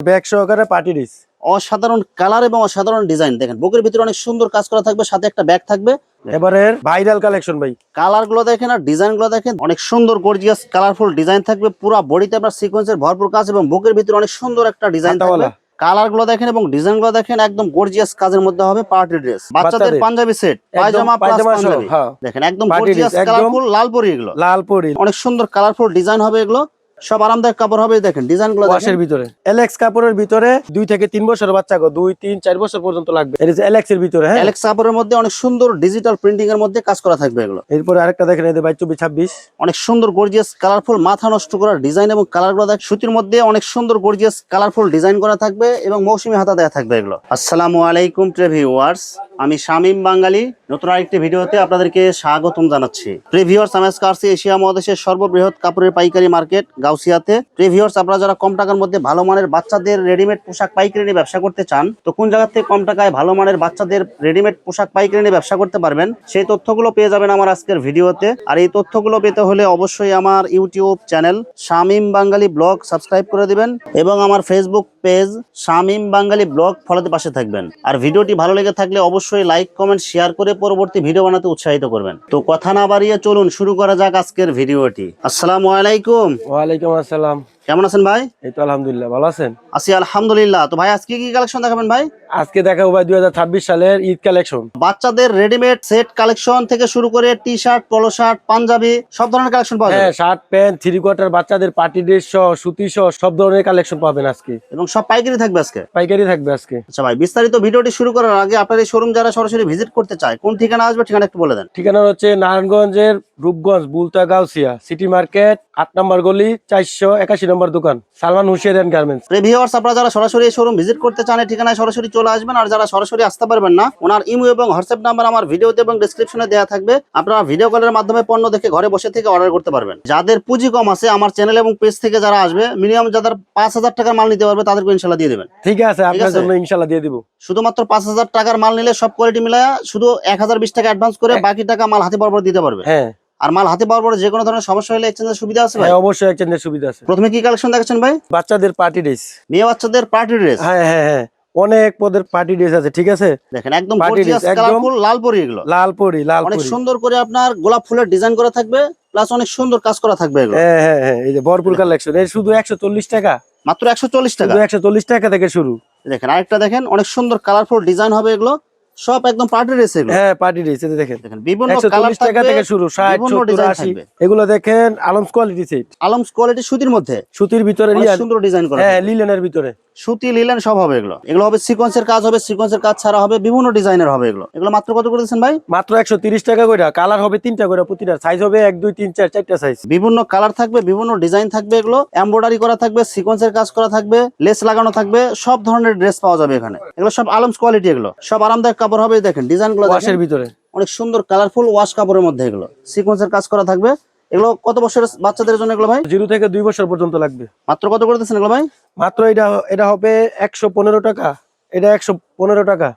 Bag সহকারে party dish অসাধারণ colour এবং অসাধারণ ডিজাইন। দেখেন বুকের ভিতরে অনেক সুন্দর কাজ করা থাকবে সাথে একটা ব্যাগ থাকবে। এবারের ভাইরাল কালেকশন ভাই। কালারগুলো দেখেন আর ডিজাইনগুলো দেখেন অনেক সুন্দর গর্জিয়াস কালারফুল ডিজাইন থাকবে। পুরো বডিতে আপনার সিকোয়েন্সের ভরপুর কাজ এবং বুকের ভিতরে অনেক সুন্দর একটা ডিজাইন থাকবে। কালারগুলো দেখেন এবং ডিজাইনগুলো দেখেন একদম গর্জিয়াস কাজের মধ্যে হবে পার্টি ড্রেস বাচ্চাদের। Panjabi set pyjama plus panjabi. হ্যাঁ। দেখেন একদম গর্জিয়াস কালারফুল লাল পরি এগুলো। লাল পরি। অনেক সুন্দর কালারফুল ডিজাইন হবে এগুলো। সব আরামদায়ক কাপড় হবে দেখেন ডিজাইনগুলো ওয়াশের ভিতরে। এলেক্স কাপড়ের ভিতরে দুই থেকে তিন বছর বাচ্চা গো দুই তিন চার বছর পর্যন্ত লাগবে। এটা এলেক্স এর ভিতরে হ্যাঁ? অ্যালেক্স কাপড়ের মধ্যে অনেক সুন্দর ডিজিটাল প্রিন্টিং এর মধ্যে কাজ করা থাকবে এগুলো। এরপরে আরেকটা দেখেন এদের বাইশ চব্বিশ ছাব্বিশ। অনেক সুন্দর গর্জিয়াস কালারফুল মাথা নষ্ট করা ডিজাইন এবং কালারগুলো দেখ সুতির মধ্যে অনেক সুন্দর গর্জিয়াস কালারফুল ডিজাইন করা থাকবে এবং মৌসুমি হাতা দেওয়া থাকবে এগুলো। আসসালামু আলাইকুম প্রিভিউয়ার্স আমি শামীম বাঙালি। নতুন আরেকটি ভিডিওতে আপনাদেরকে স্বাগতম জানাচ্ছি। প্রিভিউয়ার্স আমি আজকে আসছি এশিয়া মহাদেশের সর্ববৃহৎ কাপড়ের পাইকারি মার্কেট গাউসিয়াতে। প্রিভিয়ার্স আপনারা যারা কম টাকার মধ্যে ভালো মানের বাচ্চাদের রেডিমেড পোশাক পাইকারি নিয়ে ব্যবসা করতে চান, তো কোন জায়গা থেকে কম টাকায় ভালো মানের বাচ্চাদের রেডিমেড পোশাক পাইকারি নিয়ে ব্যবসা করতে পারবেন, সেই তথ্যগুলো পেয়ে যাবেন আমার আজকের ভিডিওতে। আর এই তথ্যগুলো পেতে হলে অবশ্যই আমার YouTube channel Shamim Bangali blog subscribe করে দিবেন এবং আমার Facebook page Shamim Bangali blog ফলোতে পাশে থাকবেন। আর ভিডিওটি ভালো লেগে থাকলে অবশ্যই লাইক, কমেন্ট, শেয়ার করে পরবর্তী ভিডিও বানাতে উৎসাহিত করবেন। তো কথা না বাড়িয়ে চলুন, শুরু করা যাক আজকের ভিডিওটি। আসসালামু আলাইকুম। ওয়ালাইকুম আসসালাম। কেমন আছেন ভাই? এই তো আলহামদুলিল্লাহ ভালো আছেন? আছি আলহামদুলিল্লাহ। তো ভাই আজকে কি কালেকশন দেখাবেন ভাই? আজকে দেখাবো ভাই দুই হাজার ছাব্বিশ সালের ঈদ কালেকশন। বাচ্চাদের রেডিমেড সেট কালেকশন থেকে শুরু করে T shirt polo shirt panjabi সব ধরনের কালেকশন পাওয়া হ্যাঁ শার্ট প্যান্ট থ্রি কোয়ার্টার বাচ্চাদের পার্টি ড্রেস সহ সুতি সহ সব ধরনের কালেকশন পাবেন আজকে। এবং সব পাইকারি থাকবে আজকে? পাইকারি থাকবে আজকে। আচ্ছা ভাই বিস্তারিত ভিডিওটি শুরু করার আগে আপনার এই শোরুম যারা সরাসরি ভিজিট করতে চায় কোন ঠিকানা আসবে ঠিকানা একটু বলে দেন। ঠিকানা হচ্ছে নারায়ণগঞ্জের রূপগঞ্জ বুলতা গাউসিয়া সিটি মার্কেট আট নম্বর গলি চারশো একাশি নম্বর দোকান সালমান অ্যান্ড গার্মেন্টস প্রিভিউয়ার্স আপনারা যারা সরাসরি এই শোরুম ভিজিট করতে চান এই ঠিকানায় সরাসরি চলে আসবেন। আর যারা সরাসরি আসতে পারবেন না ওনার ইমো এবং হোয়াটসঅ্যাপ নাম্বার আমার ভিডিওতে এবং ডেসক্রিপশনে দেওয়া থাকবে। আপনারা ভিডিও কলের মাধ্যমে পণ্য দেখে ঘরে বসে থেকে অর্ডার করতে পারবেন। যাদের পুঁজি কম আছে আমার চ্যানেল এবং পেজ থেকে যারা আসবে মিনিমাম যাদের পাঁচ হাজার টাকার মাল নিতে পারবে তাদেরকে ইনশাল্লাহ দিয়ে দেবেন। ঠিক আছে আপনার জন্য ইনশাল্লাহ দিয়ে দিব। শুধুমাত্র পাঁচ হাজার টাকার মাল নিলে সব কোয়ালিটি মিলায়া শুধু এক হাজার বিশ টাকা অ্যাডভান্স করে বাকি টাকা মাল হাতে বরাবর দিতে পারবে। হ্যাঁ। আর মাল হাতে পাওয়ার পরে যে কোনো ধরনের সমস্যা হলে এক্সচেঞ্জের সুবিধা আছে ভাই? হ্যাঁ অবশ্যই এক্সচেঞ্জের সুবিধা আছে। প্রথমে কি কালেকশন দেখাচ্ছেন ভাই? বাচ্চাদের পার্টি ড্রেস মেয়ে বাচ্চাদের পার্টি ড্রেস হ্যাঁ হ্যাঁ হ্যাঁ। অনেক পদের পার্টি ড্রেস আছে ঠিক আছে? দেখেন একদম গর্জিয়াস কালারফুল লাল পরি এগুলো। লাল পরি লাল অনেক সুন্দর করে আপনার গোলাপ ফুলের ডিজাইন করা থাকবে প্লাস অনেক সুন্দর কাজ করা থাকবে এগুলো। হ্যাঁ হ্যাঁ হ্যাঁ এই যে ভরপুর কালেকশন এই শুধু একশো চল্লিশ টাকা। মাত্র একশো চল্লিশ টাকা। শুধু একশো চল্লিশ টাকা থেকে শুরু। দেখেন আরেকটা দেখেন অনেক সুন্দর কালারফুল ডিজাইন হবে এগুলো। সব একদম পার্টি ড্রেস এগুলো। হ্যাঁ পার্টি ড্রেস এই দেখেন। দেখেন বিভিন্ন কালার টাকা থেকে শুরু ষাট বিভিন্ন সত্তর ডিজাইন আশি। থাকবে। এগুলো দেখেন আলমস কোয়ালিটি সেট আলমস কোয়ালিটি সুতির মধ্যে। সুতির ভিতরে সুন্দর ডিজাইন করা হ্যাঁ। লিলেনের ভিতরে। সুতি লিলেন সব হবে এগুলো। এগুলো হবে সিকোয়েন্সের কাজ হবে সিকোয়েন্সের কাজ ছাড়া হবে বিভিন্ন ডিজাইনের হবে এগুলো। এগুলো মাত্র কত করে দিচ্ছেন ভাই? মাত্র একশো তিরিশ টাকা করে। কালার হবে তিনটা করে প্রতিটা সাইজ হবে এক দুই তিন চার চারটা সাইজ বিভিন্ন কালার থাকবে বিভিন্ন ডিজাইন থাকবে এগুলো। এমব্রয়ডারি করা থাকবে সিকোয়েন্সের কাজ করা থাকবে লেস লাগানো থাকবে সব ধরনের ড্রেস পাওয়া যাবে এখানে। এগুলো সব আলমস কোয়ালিটি এগুলো। সব আরামদায়ক কাপড় হবে দেখেন ডিজাইনগুলো ভিতরে। অনেক সুন্দর কালারফুল ওয়াশ কাপড়ের মধ্যে এগুলো। সিকোয়েন্সের কাজ করা থাকবে। এগুলো কত বছরের বাচ্চাদের জন্য এগুলো ভাই? জিরো থেকে দুই বছর পর্যন্ত লাগবে। মাত্র কত করে দিচ্ছেন এগুলো ভাই? মাত্র এটা এটা হবে একশো পনেরো টাকা। এটা একশো পনেরো টাকা।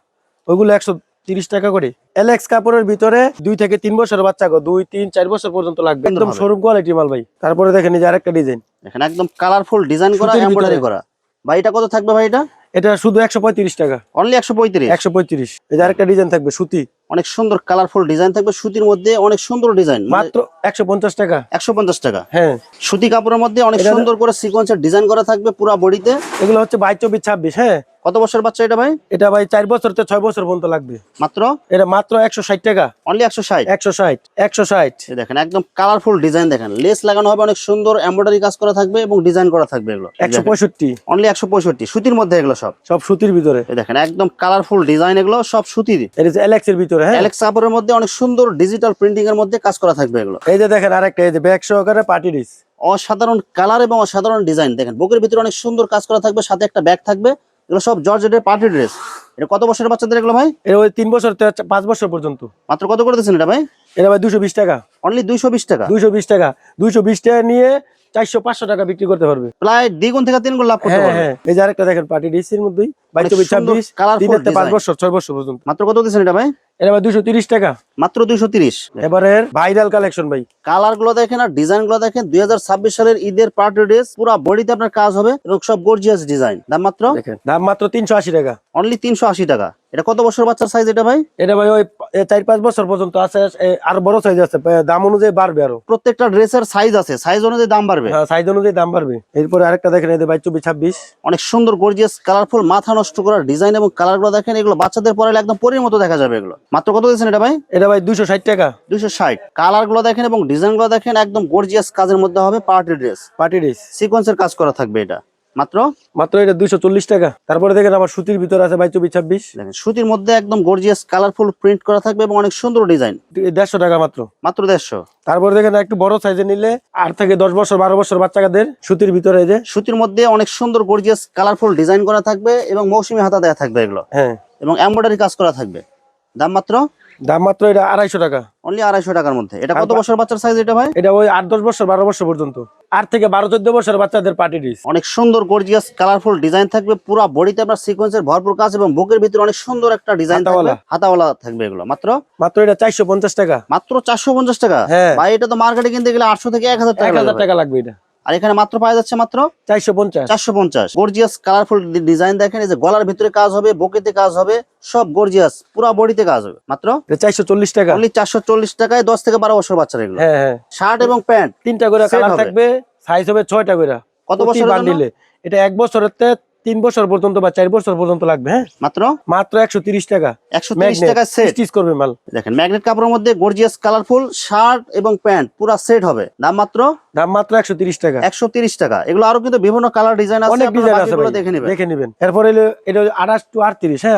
ওইগুলো একশো তিরিশ টাকা করে। এলেক্স কাপড়ের ভিতরে দুই থেকে তিন বছর বাচ্চা দুই তিন চার বছর পর্যন্ত লাগবে। একদম। শোরুম কোয়ালিটি মাল ভাই। তারপরে দেখেন যে আরেকটা ডিজাইন এখানে একদম কালারফুল ডিজাইন করা এমব্রয়ডারি করা। ভাই এটা কত থাকবে ভাই এটা? এটা শুধু একশো পঁয়ত্রিশ টাকা। অনলি একশো পঁয়ত্রিশ। একশো পঁয়ত্রিশ। এই যে আরেকটা ডিজাইন থাকবে সুতি। অনেক সুন্দর কালারফুল ডিজাইন থাকবে সুতির মধ্যে অনেক সুন্দর ডিজাইন মাত্র একশো পঞ্চাশ টাকা। একশো পঞ্চাশ টাকা। হ্যাঁ। সুতি কাপড়ের মধ্যে অনেক সুন্দর করে সিকোয়েন্সের ডিজাইন করা থাকবে পুরো বডিতে এগুলো হচ্ছে বাইশ চব্বিশ ছাব্বিশ হ্যাঁ। কত বছর বাচ্চা এটা ভাই? এটা ভাই চার বছর থেকে ছয় বছর পর্যন্ত লাগবে। মাত্র? এটা মাত্র একশো ষাট টাকা। অনলি একশো ষাট? একশো ষাট একশো ষাট। দেখেন একদম কালারফুল ডিজাইন দেখেন। লেস লাগানো হবে অনেক সুন্দর এমব্রয়ডারি কাজ করা থাকবে এবং ডিজাইন করা থাকবে এগুলো। একশো পঁয়ষট্টি। অনলি একশো পঁয়ষট্টি। সুতির মধ্যে এগুলো সব। সব সুতির ভিতরে। দেখেন একদম কালারফুল ডিজাইন এগুলো সব সুতির এলেক্স এর ভিতরে হ্যাঁ? অ্যালেক্স কাপড়ের মধ্যে অনেক সুন্দর ডিজিটাল প্রিন্টিং এর মধ্যে কাজ করা থাকবে এগুলো। এই যে দেখেন আরেকটা এই যে ব্যাগ সহকারে পার্টি ডিস অসাধারণ কালার এবং অসাধারণ ডিজাইন দেখেন বুকের ভিতরে অনেক সুন্দর কাজ করা থাকবে সাথে একটা ব্যাগ থাকবে। এগুলো সব জর্জেটের পার্টি ড্রেস। এটা কত বছরের বাচ্চাদের এগুলো ভাই? এটা ওই তিন বছর পাঁচ বছর পর্যন্ত। মাত্র কত করে দিচ্ছেন এটা ভাই? এটা ভাই দুশো বিশ টাকা। অনলি দুইশো বিশ টাকা? দুইশো বিশ টাকা। দুইশো বিশ টাকা নিয়ে চারশো পাঁচশো টাকা বিক্রি করতে পারবে। প্রায় দ্বিগুণ থেকে তিন গুণ লাভ করতে হ্যাঁ পারবে। হ্যাঁ। এই যে আরেকটা দেখেন পার্টি ডিসির মধ্যেই বাইশ চব্বিশ ছাব্বিশ colourful তিন থেকে পাঁচ বছর ছয় বছর পর্যন্ত। মাত্র কত দিচ্ছেন এটা ভাই? এটা ভাই দুশো তিরিশ টাকা। মাত্র দুইশো তিরিশ। এবারে ভাইরাল কালেকশন ভাই। কালারগুলো দেখেন আর ডিজাইনগুলো দেখেন দুই হাজার ছাব্বিশ সালের ঈদের পার্টি ড্রেস পুরো বডিতে আপনার কাজ হবে এবং সব গর্জিয়াস ডিজাইন দাম মাত্র? দাম মাত্র তিনশো আশি টাকা। অনলি তিনশো আশি টাকা। এটা কত বছর বাচ্চার সাইজ এটা ভাই? এটা ভাই ওই চার পাঁচ বছর পর্যন্ত আছে আর বড় সাইজ আছে দাম অনুযায়ী বাড়বে আরও। প্রত্যেকটা ড্রেসের সাইজ আছে সাইজ অনুযায়ী দাম বাড়বে। হ্যাঁ সাইজ অনুযায়ী দাম বাড়বে। এরপরে আরেকটা দেখেন এদের বাইশ চব্বিশ ছাব্বিশ। অনেক সুন্দর গর্জিয়াস কালারফুল মাথা নষ্ট করার ডিজাইন এবং কালারগুলো দেখেন এগুলো বাচ্চাদের পরে একদম পরির মতো দেখা যাবে এগুলো। মাত্র কত দিয়েছেন এটা ভাই? এটা ভাই দুশো ষাট টাকা। দুইশো ষাট। কালারগুলো দেখেন এবং ডিজাইনগুলো দেখেন একদম গর্জিয়াস কাজের মধ্যে হবে পার্টি ড্রেস পার্টি ড্রেস সিকোয়েন্সের কাজ করা থাকবে এটা। মাত্র? মাত্র এটা দুশো চল্লিশ টাকা। তারপরে দেখেন আবার সুতির ভিতরে আছে চব্বিশ ছাব্বিশ। সুতির মধ্যে একদম গর্জিয়াস কালারফুল প্রিন্ট করা থাকবে এবং অনেক সুন্দর ডিজাইন দেড়শো টাকা মাত্র। মাত্র দেড়শো। তারপরে দেখেন একটু বড় সাইজে নিলে আট থেকে দশ বছর বারো বছর বাচ্চাদের সুতির ভিতরে যে। সুতির মধ্যে অনেক সুন্দর গর্জিয়াস কালারফুল ডিজাইন করা থাকবে এবং মৌসুমি হাতা দেওয়া থাকবে এগুলো। হ্যাঁ। এবং এমব্রয়ডারি কাজ করা থাকবে। দাম মাত্র দাম মাত্র এটা আড়াইশো টাকা। অনলি আড়াইশো টাকার মধ্যে। এটা কত বছর বাচ্চার সাইজ এটা ভাই? এটা ওই আট দশ বছর বারো বছর পর্যন্ত। আট থেকে বারো চোদ্দ বছর বাচ্চাদের পার্টি ড্রেস অনেক সুন্দর গর্জিয়াস কালারফুল ডিজাইন থাকবে। পুরো বডিতে আপনার সিকোয়েন্সের ভরপুর কাজ এবং বুকের ভিতরে অনেক সুন্দর একটা ডিজাইন থাকবে। হাতাওয়ালা। থাকবে এগুলো। মাত্র? মাত্র এটা চারশো পঞ্চাশ টাকা। মাত্র চারশো পঞ্চাশ টাকা? হ্যাঁ। ভাই এটা তো মার্কেটে কিনতে গেলে আটশো থেকে এক হাজার এক টাকা। টাকা লাগবে এটা। আর এখানে মাত্র পাওয়া যাচ্ছে মাত্র চারশো পঞ্চাশ। চারশো পঞ্চাশ। গর্জিয়াস কালারফুল ডিজাইন দেখেন এই যে গলার ভিতরে কাজ হবে বকেতে কাজ হবে সব গর্জিয়াস পুরো বডিতে কাজ হবে। মাত্র চারশো চল্লিশ টাকা। চারশো চল্লিশ টাকায় দশ থেকে বারো বছর বাচ্চারা এগুলো। হ্যাঁ হ্যাঁ। শার্ট এবং প্যান্ট তিনটা করে কালার। থাকবে সাইজ হবে ছয়টা করে। কত বছর বান্ডিলে এটা এক বছরের তিন বছর পর্যন্ত বা চার বছর পর্যন্ত লাগবে হ্যাঁ? মাত্র? মাত্র একশো তিরিশ টাকা। একশো তিরিশ টাকায় সেট করবে মাল। দেখেন ম্যাগনেট কাপড়ের মধ্যে গর্জিয়াস কালারফুল শার্ট এবং প্যান্ট পুরো সেট হবে। দাম মাত্র দাম মাত্র একশো তিরিশ টাকা। একশো তিরিশ টাকা। এগুলো আরও কিন্তু বিভিন্ন কালার ডিজাইন আছে অনেক আপনারা ডিজাইন আছে বাকিগুলো দেখে নেবেন। দেখে নেবেন। এরপরে হলো এটা আঠাশ টু আটত্রিশ। হ্যাঁ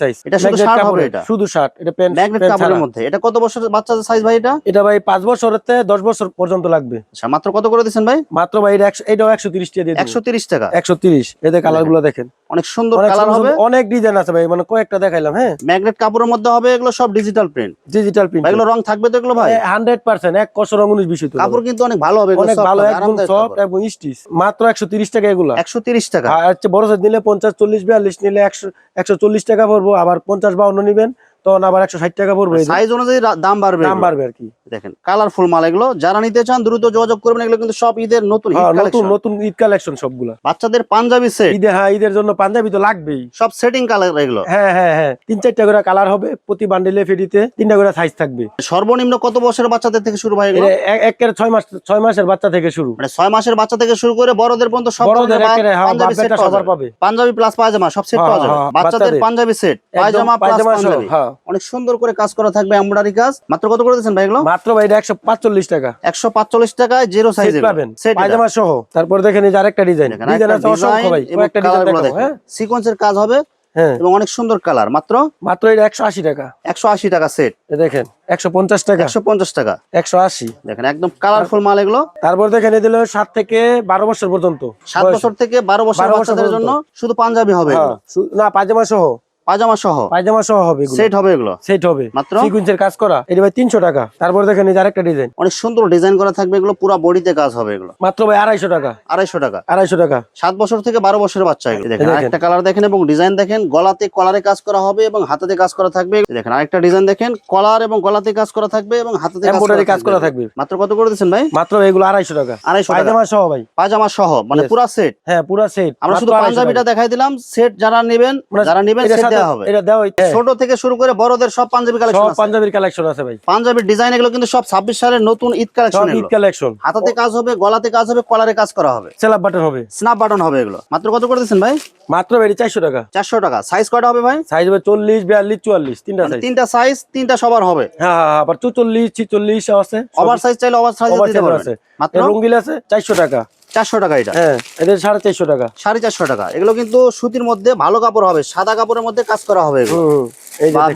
সাইজ এটা শুধু shirt হবে এটা? শুধু শার্ট এটা প্যান্ট ম্যাগনেট কাপড়ের মধ্যে। এটা কত বছরের বাচ্চাদের সাইজ ভাই এটা? এটা ভাই বছরের থেকে বছর পর্যন্ত লাগবে। আচ্ছা মাত্র কত করে দিচ্ছেন ভাই? মাত্র ভাই এটা একশো এটাও একশো তিরিশ টাকা দিয়ে একশো তিরিশ টাকা। একশো তিরিশ। এতে কালারগুলো দেখেন। অনেক সুন্দর কালার হবে। অনেক ডিজাইন আছে ভাই। মানে কয়েকটা দেখাইলাম হ্যাঁ। ম্যাগনেট কাপড়ের মধ্যে হবে এগুলো সব ডিজিটাল প্রিন্ট ডিজিটাল প্রিন্ট এগুলো রং থাকবে তো এগুলো ভাই? হান্ড্রেড পার্সেন্ট এক কষর উনিশ বিশ হইতে কাপড় কিন্তু অনেক ভালো হবে অনেক ভালো একদম সফট এবং স্টিচ মাত্র একশো তিরিশ টাকা এগুলা। একশো তিরিশ টাকা। আর বড় সাইজ নিলে পঞ্চাশ চল্লিশ বিয়াল্লিশ নিলে একশো একশো চল্লিশ টাকা পড়ব আবার পঞ্চাশ বাউন্ন নিবেন। তখন আবার একশো ষাট টাকা পড়বে সাইজ অনুযায়ী দাম বাড়বে দাম বাড়বে আর কি। দেখেন কালারফুল মাল এগুলো যারা নিতে চান দ্রুত যোগাযোগ করবেন এগুলো কিন্তু সব ঈদের নতুন হ্যাঁ, নতুন। নতুন ঈদ কালেকশন সবগুলা। বাচ্চাদের পাঞ্জাবি সেট ঈদে হ্যাঁ ঈদের জন্য পাঞ্জাবি তো লাগবেই। সব সেটিং কালার এগুলো। হ্যাঁ হ্যাঁ হ্যাঁ তিন চারটা করে কালার হবে প্রতি বান্ডিলে ফেডিতে তিনটা করে সাইজ থাকবে। সর্বনিম্ন কত বছরের বাচ্চাদের থেকে শুরু হয় এগুলো? এক- একের ছয় মাস ছয় মাসের বাচ্চা থেকে শুরু। মানে ছয় মাসের বাচ্চা থেকে শুরু করে বড়দের পর্যন্ত সব বড়দের হ্যাঁ, পাঞ্জাবি সেট সবার পাবে। পাঞ্জাবি প্লাস পায়জামা সব সেট হ্যাঁ, পাওয়া যাবে। বাচ্চাদের। Panjabi set pyjama plus panjabi. হ্যাঁ। অনেক সুন্দর করে কাজ করা থাকবে এমব্রয়ডারি কাজ। মাত্র কত করে দিচ্ছেন ভাই এগুলো? মাত্র ভাই এটা একশো পাঁচচল্লিশ টাকা। একশো পাঁচচল্লিশ টাকায় জিরো সাইজ পাবেন। পায়জামা সহ। তারপর দেখেন এই যে আরেকটা ডিজাইন ডিজাইন আছে অসংখ্য ভাই। কয়েকটা ডিজাইন দেখাবো হ্যাঁ? সিকোয়েন্সের কাজ হবে হ্যাঁ। এবং অনেক সুন্দর কালার মাত্র? মাত্র এটা একশো আশি টাকা। একশো আশি টাকা সেট দেখেন একশো পঞ্চাশ টাকা। একশো পঞ্চাশ টাকা। একশো আশি। দেখেন একদম কালারফুল মাল এগুলো। তারপর দেখেন এই দিল সাত থেকে বারো বছর পর্যন্ত সাত বছর থেকে বারো বছর 12 বছর বাচ্চাদের জন্য শুধু পাঞ্জাবি হবে হ্যাঁ, না পায়জামা সহ। পাজামা সহ? পায়জামা সহ হবে সেট হবে এগুলো? সেট হবে। মাত্র? সিকুয়েন্সের কাজ করা। এটা ভাই তিনশো টাকা। তারপর দেখেন এই আরেকটা ডিজাইন অনেক সুন্দর ডিজাইন করা থাকবে এগুলো পুরো বডিতে কাজ হবে এগুলো। মাত্র ভাই আড়াইশো টাকা। আড়াইশো টাকা। আড়াইশো টাকা। সাত বছর থেকে বারো বছরের বাচ্চা এগুলো। দেখেন। আরেকটা কালার দেখেন এবং ডিজাইন দেখেন। গলাতে কলারে কাজ করা হবে এবং হাতাতে কাজ করা থাকবে। দেখেন আরেকটা ডিজাইন দেখেন। কলার এবং গলাতে কাজ করা থাকবে এবং হাতাতে কাজ করা থাকবে। মাত্র কত করে দিচ্ছেন ভাই? মাত্র এগুলো আড়াইশো টাকা। আড়াইশো টাকা। পায়জামা সহ ভাই। পাজামা সহ মানে. পুরা সেট হ্যাঁ পুরা সেট আমরা শুধু পাঞ্জাবিটা দেখাই দিলাম। সেট যারা নেবেন যারা নেবেন দেওয়া হবে। এটা দেওয়া হ্যাঁ, ছোট থেকে শুরু করে বড়দের সব পাঞ্জাবি সব কালেকশন পাঞ্জাবির কালেকশন আছে ভাই। পাঞ্জাবির ডিজাইন এগুলো কিন্তু সব ছাব্বিশ সালের নতুন ঈদ কালেকশন ঈদ কালেকশন হাতাতে কাজ হবে গলাতে কাজ হবে কলারে কাজ করা হবে। সেলাপ বাটন হবে। স্ন্যাপ বাটন হবে এগুলো। মাত্র কত করে দিচ্ছেন ভাই? মাত্র ভাই চারশো টাকা। চারশো টাকা। সাইজ কয়টা হবে ভাই? সাইজ হবে চল্লিশ বিয়াল্লিশ চুয়াল্লিশ তিনটা মানে সাইজ তিনটা সাইজ তিনটা সবার হবে। হ্যাঁ হ্যাঁ, হ্যাঁ, আবার চুচল্লিশ ছিচল্লিশ আছে। ওভার সাইজ চাইলে ওভার সাইজ দিতে পারবেন। আছে মাত্র রঙ্গিল আছে চারশো টাকা। চারশো টাকা এটা। হ্যাঁ সাড়ে চারশো টাকা। সাড়ে চারশো টাকা। এগুলো কিন্তু সুতির মধ্যে ভালো কাপড় হবে সাদা কাপড়ের মধ্যে কাজ করা হবে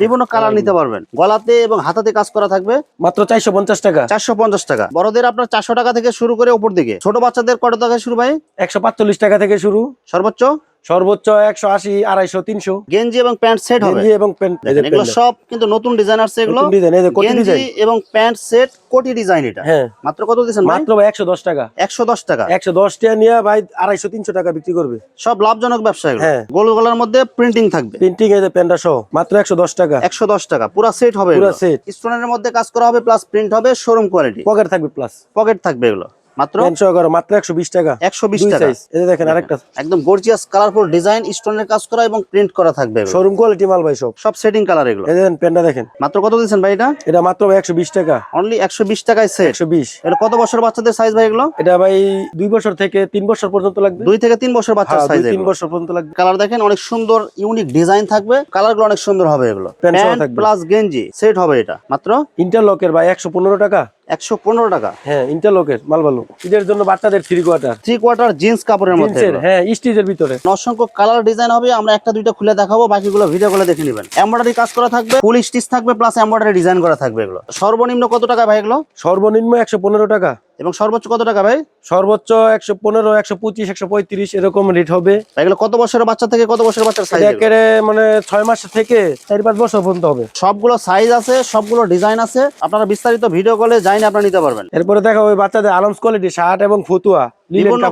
বিভিন্ন কালার নিতে পারবেন। গলাতে এবং হাতাতে কাজ করা থাকবে। মাত্র চারশো পঞ্চাশ টাকা। চারশো পঞ্চাশ টাকা। বড়দের আপনার চারশো টাকা থেকে শুরু করে উপর দিকে। ছোট বাচ্চাদের কত টাকা শুরু ভাই? একশো টাকা থেকে শুরু। সর্বোচ্চ? সর্বোচ্চ একশো আশি আড়াইশো তিনশো। গেঞ্জি এবং প্যান্ট সেট হবে? গেঞ্জি এবং প্যান্ট এগুলো সব কিন্তু নতুন ডিজাইন আসছে এগুলো। ডিজাইন এই কোটি গেঞ্জি ডিজাইন। এবং প্যান্ট সেট কোটি ডিজাইন এটা। হ্যাঁ। মাত্র কত দিচ্ছেন মাত্র ভাই একশো দশ টাকা। একশো দশ টাকা। একশো দশ টাকা নিয়ে ভাই আড়াইশো তিনশো টাকা বিক্রি করবে। সব লাভজনক ব্যবসা এগুলো। হ্যাঁ। গোল গলার মধ্যে প্রিন্টিং থাকবে। প্রিন্টিং এই যে প্যান্টটা সহ মাত্র একশো দশ টাকা। একশো দশ টাকা। পুরো সেট হবে পুরা set। স্টোনের মধ্যে কাজ করা হবে প্লাস প্রিন্ট হবে শোরুম কোয়ালিটি পকেট থাকবে প্লাস পকেট থাকবে এগুলো। মাত্র? প্যান্ট সহ করো মাত্র একশো বিশ টাকা। একশো বিশ দুই টাকা। এই দেখেন আরেকটা। একদম গর্জিয়াস কালারফুল ডিজাইন স্টোনের কাজ করা এবং প্রিন্ট করা থাকবে শোরুম কোয়ালিটি মাল ভাই সব। সব সেটিং কালার এগুলো। এই দেখেন প্যান্টটা দেখেন। মাত্র কত দিচ্ছেন ভাই এটা? এটা মাত্র ভাই একশো বিশ টাকা। অনলি একশো বিশ টাকায় সেট একশো বিশ। এটা কত বছর বাচ্চাদের সাইজ ভাই এগুলো? এটা ভাই দুই বছর থেকে তিন বছর পর্যন্ত লাগবে। দুই থেকে তিন বছর বাচ্চার হ্যাঁ, সাইজ তিন বছর পর্যন্ত লাগবে। কালার দেখেন অনেক সুন্দর ইউনিক ডিজাইন থাকবে। কালারগুলো অনেক সুন্দর হবে এগুলো। প্যান্ট প্লাস গেঞ্জি সেট হবে এটা। মাত্র? ইন্টারলকের ভাই একশো পনেরো টাকা। একশো পনেরো টাকা। হ্যাঁ ইন্টারলকের মাল ভালো ঈদের জন্য বাচ্চাদের three quarter three quarter jeans কাপড়ের মধ্যে হ্যাঁ স্টিচের ভিতরে। অসংখ্য কালার ডিজাইন হবে আমরা একটা দুইটা খুলে দেখাবো বাকিগুলো ভিডিও করে দেখে নেবেন। এমব্রয়ডারি কাজ করা থাকবে ফুল স্টিচ থাকবে প্লাস এমব্রয়ডারি ডিজাইন করা থাকবে এগুলো। সর্বনিম্ন কত টাকা ভাই এগুলো? সর্বনিম্ন একশো পনেরো টাকা। এবং সর্বোচ্চ কত টাকা ভাই? সর্বোচ্চ একশো পনেরো একশো পঁচিশ একশো পঁয়ত্রিশ এরকম রেট হবে। এগুলো কত বছরের বাচ্চা থেকে কত বছরের বাচ্চার সাইজ একেবারে মানে ছয় মাস থেকে চার পাঁচ বছর পর্যন্ত হবে। সবগুলো সাইজ আছে সবগুলো ডিজাইন আছে। আপনারা বিস্তারিত ভিডিও কলে যাইনি আপনারা নিতে পারবেন। এরপরে দেখা ওই বাচ্চাদের আলমস কোয়ালিটি শার্ট এবং ফতুয়া বিভিন্ন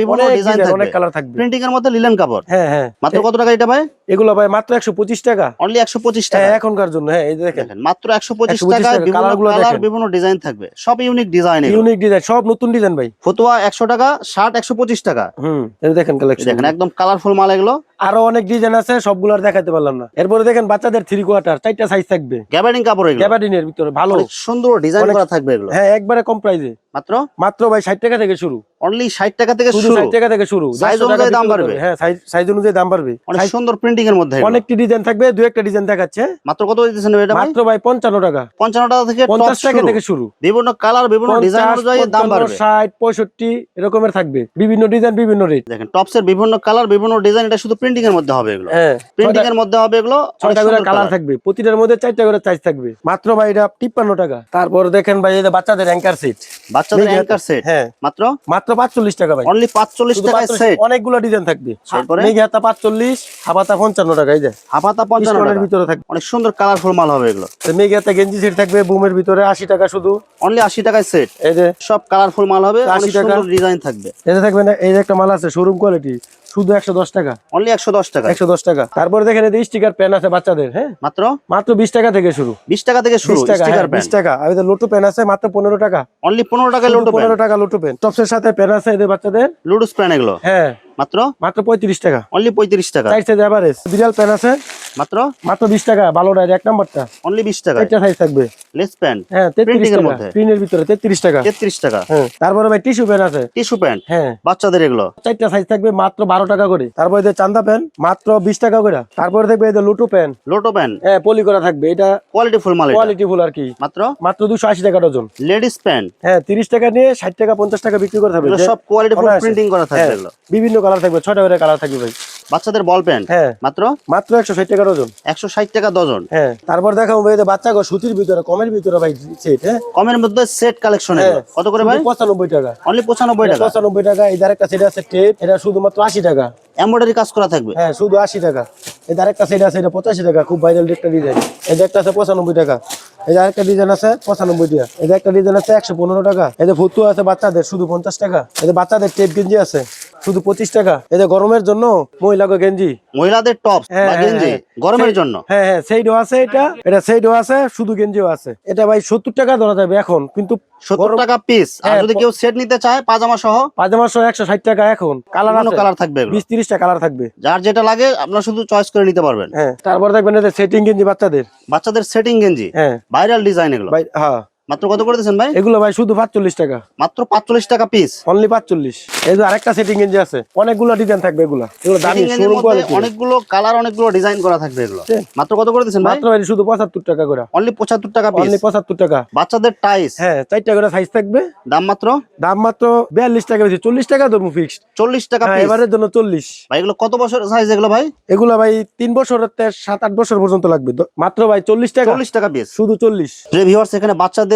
বিভিন্ন অনেক কালার থাকবে। প্রিন্টিং এর মধ্যে লিলেন কাপড়? হ্যাঁ হ্যাঁ। মাত্র কত টাকা এটা ভাই? এগুলো ভাই মাত্র একশো পঁচিশ টাকা। অনলি একশো পঁচিশ টাকা। হ্যাঁ এখনকার জন্য হ্যাঁ এই দেখেন। মাত্র 125 টাকা, বিভিন্ন কালার বিভিন্ন ডিজাইন থাকবে। সব ইউনিক ডিজাইন ইউনিক ডিজাইন সব নতুন ডিজাইন ভাই। ফতুয়া একশো টাকা শার্ট একশো পঁচিশ টাকা। হুম দেখেন কালেকশন দেখেন একদম কালারফুল মাল এগুলো। আরও অনেক ডিজাইন আছে সবগুলো আর দেখাতে পারলাম না। এরপরে দেখেন বাচ্চাদের থ্রি কোয়ার্টার চারটা সাইজ থাকবে। গ্যাবার্ডিং কাপড় এগুলো? গ্যাবার্ডিনের ভিতরে ভালো। সুন্দর ডিজাইন করা থাকবে এগুলো। হ্যাঁ একবারে কম প্রাইসে মাত্র? মাত্র ভাই ষাট টাকা থেকে শুরু। অনলি ষাট টাকা থেকে শুরু? ষাট টাকা থেকে শুরু। Size 100 টাকা অনুযায়ী দাম বাড়বে। হ্যাঁ সাইজ অনুযায়ী দাম বাড়বে। অনেক সুন্দর প্রিন্টিং এর মধ্যে। অনেকটি ডিজাইন থাকবে দু একটা ডিজাইন দেখাচ্ছে। মাত্র কত দিতেছেন এটা মাত্র ভাই পঞ্চান্ন টাকা। পঞ্চান্ন টাকা থেকে পঞ্চাশ top টাকা থেকে শুরু। বিভিন্ন কালার বিভিন্ন ডিজাইন অনুযায়ী দাম বাড়বে। ষাট পঁয়ষট্টি এরকমের থাকবে। বিভিন্ন ডিজাইন বিভিন্ন রেট দেখেন টপস এর বিভিন্ন কালার বিভিন্ন ডিজাইন এটা শুধু প্রিন্টিং এর মধ্যে হবে এগুলো। হ্যাঁ প্রিন্টিং এর মধ্যে হবে এগুলো ছয়টা করে কালার থাকবে প্রতিটার মধ্যে চারটা করে চাইজ থাকবে। মাত্র ভাই এটা তিপ্পান্ন টাকা। তারপর দেখেন ভাই এটা বাচ্চাদের অ্যাঙ্কার সেট বাচ্চাদের অ্যাঙ্কার সেট হ্যাঁ। মাত্র? মাত্র পাঁচচল্লিশ টাকা ভাই। অনলি পাঁচচল্লিশ শুধু টাকায় সেট অনেকগুলো ডিজাইন থাকবে। তারপরে? মেঘে হাতা পাঁচচল্লিশ হাবাতা পঞ্চান্ন টাকা এই যে। হাফাতা পঞ্চান্ন স্টোনের টাকা। ভিতরে থাকবে। অনেক সুন্দর কালারফুল মাল হবে এগুলো। মেঘে হাতা গেঞ্জি সেট থাকবে বুমের ভিতরে আশি টাকা শুধু। অনলি আশি টাকায় সেট এই যে সব কালারফুল মাল হবে 80 টাকা। ডিজাইন থাকবে। এটা থাকবে না এই যে একটা মাল আছে শোরুম কোয়ালিটি শুধু একশো দশ টাকা। অনলি একশো দশ টাকা একশো দশ টাকা। তারপরে দেখেন স্টিকার পেন আছে বাচ্চাদের হ্যাঁ? মাত্র? মাত্র বিশ টাকা থেকে শুরু। বিশ টাকা থেকে শুরু টাকা স্টিকার হ্যাঁ, বিশ টাকা। আর এদের লোটো পেন আছে মাত্র পনেরো টাকা। অনলি পনেরো টাকা লোটো পনেরো টাকা লোটো পেন টপসের সাথে পেন আছে এদের বাচ্চাদের। লুডুস প্যান এগুলো? হ্যাঁ। মাত্র? মাত্র পঁয়ত্রিশ টাকা। অনলি পঁয়ত্রিশ টাকা। চার সাইজ এভারেজ বিড়াল পেন আছে। মাত্র? মাত্র বিশ টাকা ভালোটা এক নাম্বারটা। অনলি বিশ টাকা চারটা সাইজ থাকবে। লেস প্যান্ট হ্যাঁ তেত্রিশ Printing এর টাকা। মধ্যে? প্রিন্টের ভিতরে তেত্রিশ টাকা। তেত্রিশ টাকা? হ্যাঁ তারপরে ভাই টিস্যু পেন আছে। টিস্যু প্যান্ট হ্যাঁ। বাচ্চাদের এগুলো? চারটা সাইজ থাকবে মাত্র বারো টাকা করে। তারপরে চান্দা পেন মাত্র বিশ টাকা করে। তারপরে দেখবে এদের লুটু পেন লোটো প্যান্ট হ্যাঁ পলি করা থাকবে। এটা কোয়ালিটি ফুল মাল কোয়ালিটি ফুল আর কি। মাত্র? মাত্র দুশো আশি টাকা ডজন লেডিস প্যান্ট হ্যাঁ তিরিশ টাকা নিয়ে ষাট টাকা পঞ্চাশ টাকা বিক্রি এগুলো যে- সব কোয়ালিটি ফুল প্রিন্টিং করা থাকবে হ্যাঁ, বিভিন্ন কালার থাকবে ছয়টা করে কালার থাকবে ভাই। বাচ্চাদের বল প্যান্ট হ্যাঁ। মাত্র? মাত্র একশো ষাট টাকা ডজন একশো ষাট টাকা ডজন হ্যাঁ তারপর দেখাবো ভাই বাচ্চা গো সুতির ভিতরে কমের ভিতরে ভাই সেট হ্যাঁ? কমের মধ্যে সেট কালেকশন হ্যাঁ। কত করে ভাই? পঁচানব্বই টাকা। অনলি পঁচানব্বই টাকা? পঁচানব্বই টাকা এই একটা সেট আছে টেপ এটা শুধুমাত্র আশি টাকা। এমব্রয়ডারি কাজ করা থাকবে? হ্যাঁ শুধু আশি টাকা। এই আরেকটা সেট আছে এটা পঁচাশি টাকা খুব ভাইরাল একটা ডিজাইন এদের একটা আছে পঁচানব্বই টাকা। এদের আরেকটা ডিজাইন আছে পঁচানব্বই টাকা। এদের একটা ডিজাইন আছে একশো পনেরো টাকা। এদের ফুতু আছে বাচ্চাদের শুধু পঞ্চাশ টাকা। এদের বাচ্চাদের টেপ গেঞ্জি আছে। শুধু পঁচিশ টাকা। এদের গরমের জন্য মহিলা গেঞ্জি। মহিলাদের টপ হ্যাঁ, বা হ্যাঁ, গেঞ্জি হ্যাঁ। গরমের জন্য? হ্যাঁ হ্যাঁ সেইটাও আছে এটা এটা সেইটাও আছে শুধু গেঞ্জিও আছে। এটা ভাই সত্তর টাকা ধরা যাবে এখন কিন্তু সত্তর টাকা পিস আর যদি কেউ সেট নিতে চায় পাজামা সহ? পাজামা সহ একশো ষাট টাকা এখন। কালার কালার থাকবে। বিশ তিরিশটা কালার থাকবে। যার যেটা লাগে আপনারা শুধু চয়েস করে নিতে পারবেন। হ্যাঁ তারপর দেখবেন সেটিং গেঞ্জি বাচ্চাদের। বাচ্চাদের সেটিং গেঞ্জি। হ্যাঁ। ভাইরাল ডিজাইন এগুলো। ভাই হ্যাঁ। মাত্র কত করে দিয়েছেন ভাই? এগুলো ভাই শুধু পাঁচচল্লিশ টাকা। মাত্র পাঁচচল্লিশ টাকা পিস অনলি পাঁচচল্লিশ। এই যে আরেকটা সেটিং গেঞ্জি আছে অনেকগুলো ডিজাইন থাকবে এগুলো। এগুলো দামি শোরুম কোয়ালিটি অনেকগুলো কালার অনেকগুলো ডিজাইন করা থাকবে এগুলো। মাত্র কত করে দিয়েছেন ভাই? মাত্র ভাই শুধু পঁচাত্তর টাকা করে। অনলি পঁচাত্তর টাকা পিস অনলি পঁচাত্তর টাকা। বাচ্চাদের টাইস হ্যাঁ চারটা করে সাইজ থাকবে। দাম মাত্র? দাম মাত্র বিয়াল্লিশ টাকা বেশি। চল্লিশ টাকা ধরবো ফিক্সড চল্লিশ টাকা হ্যাঁ পিস এবারের জন্য চল্লিশ। ভাই এগুলো কত বছর সাইজ এগুলো ভাই? এগুলো ভাই তিন বছর সাত আট বছর পর্যন্ত লাগবে। মাত্র ভাই চল্লিশ টাকা। চল্লিশ টাকা পিস শুধু চল্লিশ। যে ভিউয়ার্স এখানে বাচ্চাদের